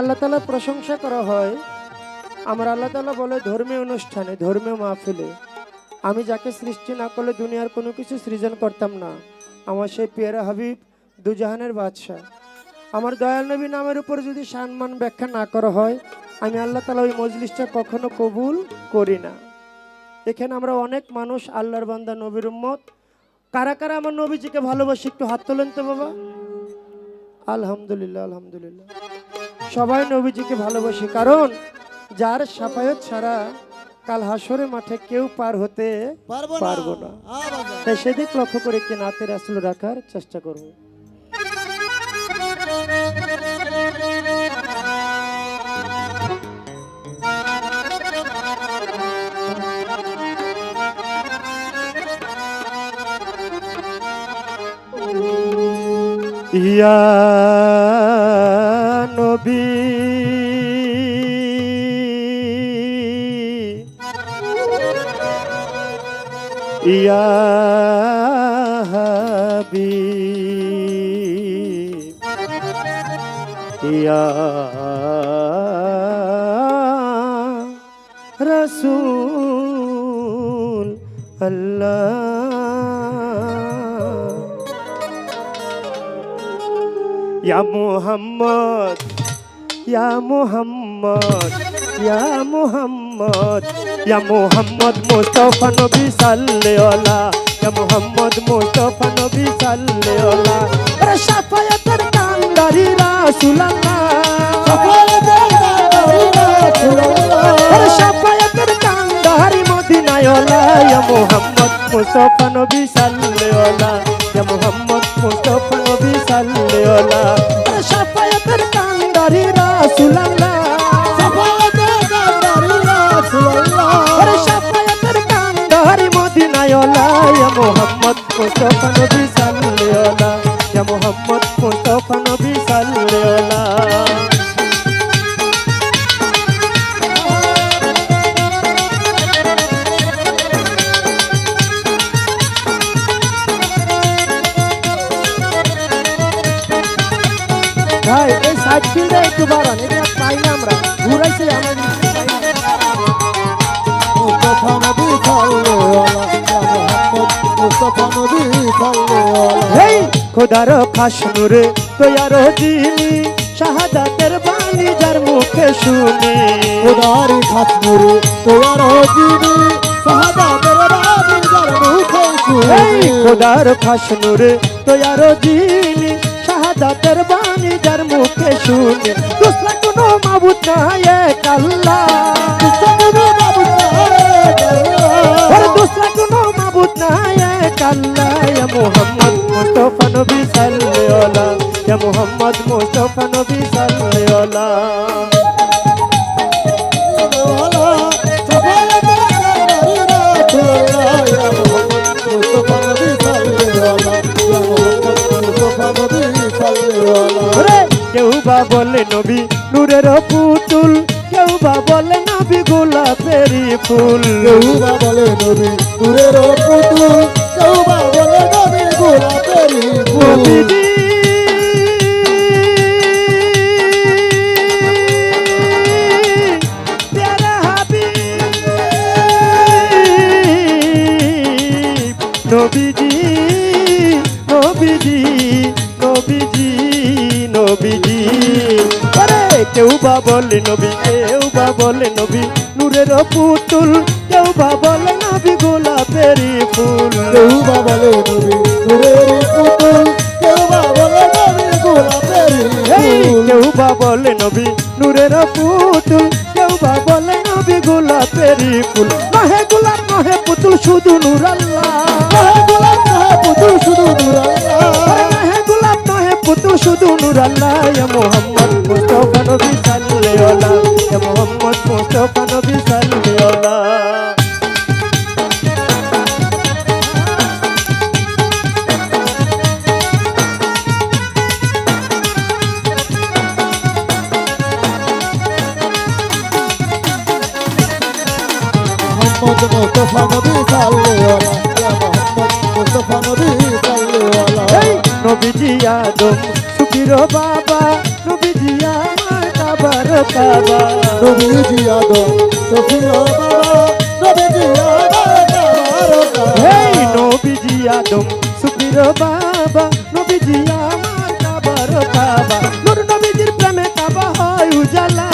আল্লাহ তালা প্রশংসা করা হয়। আমার আল্লাহ তালা বলে, ধর্মীয় অনুষ্ঠানে, ধর্মীয় মাহফিলে আমি যাকে সৃষ্টি না করলে দুনিয়ার কোনো কিছু সৃজন করতাম না। আমার সেই পেয়ারা হাবিব দুজাহানের বাদশাহ। আমার দয়াল নবী নামের উপর যদি সম্মান ব্যাখ্যা না করা হয়, আমি আল্লাহ তালা ওই মজলিসটা কখনো কবুল করি না। এখানে আমরা অনেক মানুষ আল্লাহর বান্দা, নবীর উম্মত। কারা কারা আমার নবীজিকে ভালোবাসি একটু হাত তোলেন তো বাবা। আলহামদুলিল্লাহ আলহামদুলিল্লাহ। সবাই নবীজিকে ভালোবাসি কারণ যার সাফায়ত ছাড়া কাল হাসরে মাঠে কেউ পার হতে পারব না। তাই সেদিক লক্ষ্য করে কি নাতের আসল রাখার চেষ্টা করব। ইয়া নবী ইয়া হাবিব ইয়া রাসূল আল্লাহ। ইয়া মুহাম্মদ ইয়া মুহাম্মদ ইয়া মুহাম্মদ ইয়া মুহাম্মদ মুস্তাফা নবী সাল্লাল্লাহ, ইয়া মুহাম্মদ মুস্তাফা নবী সাল্লাল্লাহ। আরে শাফায়াতের কান্দারি রাসূলুল্লাহ। আরে শাফায়াতের কান্দারি মদিনায় ওলা ইয়া মুহাম্মদ মুস্তাফা নবী সাল্লাল্লাহ, ইয়া মুহাম্মদ মুস্তাফা সাল্লাল্লাহ আরে শাফায়াতের কান্দারি রাসূলুল্লাহ। আরে সাফায়াতের কান্দারি মদিনায় ওলা ইয়া মুহাম্মদ মুস্তাফা নবী সাল্লাল্লাহ। ইয়া মুহাম্মদ মুস্তাফা নবী সাল্লাল্লাহ। ভাই এই সাইড ফিল্ডে একটু বাড়ান এটা পাই না আমরা। ঘুরাইছে আমার মুস্তাফা নবী মুহাম্মদ মুস্তাফা নবী সাল্লাল্লাহ হেই খোদার খাস নূরে তৈয়ার দিনি শাহাদাতের বাণী যার মুখে শুনি। খোদারি খাস নূরে তোয়ার জিনি শাহাদাতের বাণী যার মুখে শুনি। খোদার খাস নূরে তৈয়ার দিনি শাহাদাতের বাণী যার মুখে শুনি। দুসরা কোনো মাবুদ নাই, এক আল্লাহ। দুসরা কোনো মাবুদ ওরে দুসরা কোনো মাবুদ নাই, এক আল্লাহ। মুহাম্মদ বা বলে নবী নূরের পুতুল। কেউ বা বলে নবী গোলাপেরই ফুল। নবীজি। প্যারা হাবিব। নবীজি নবীজি নবীজি নবীজি। আরে কেউ বা বলে নবী কেউ বা বলে নবী নূরের পুতুল। কেউ বা বলে নবী গোলাপেরই ফুল। এই কেউ বা বলে নবী নূরের পুতুল। কেউ বা বলে নবী গোলাপেরই ফুল। নহে গোলাপ নহে পুতুল শুধু নূর আল্লাহ। মোহাম্মদ মুস্তাফা নবী সাল্লাল্লাহু ইয়া মুহাম্মদ মুস্তাফা নবী এই নবীজি আদম সুখির বাবা নবীজি আমার বাবা সফিয়া বাবা নবীজি আদম সুফির বাবা নবীজি আমার নূর নবীজির প্রেমে কাবা হয় উজালা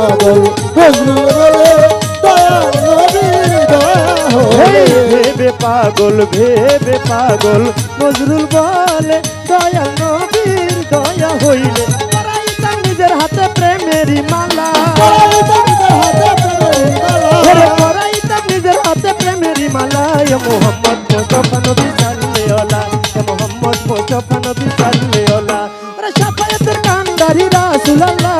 পাগল নজরুল বলে দয়া নবীর দয়া ভেবে পাগল ভেবে পাগল নজরুল বলে দয়া নবীর দয়া হইলে নিজের হাতে প্রেমেরই মালা নিজের হাতে প্রেমেরই মালা ইয়া মোহাম্মদ মুস্তাফা নবী সাল্লাল্লাহু ইয়া মোহাম্মদ মুস্তাফা নবী সাল্লাল্লাহু ওরে শাফায়াতের কান্দারি রাসূলুল্লাহ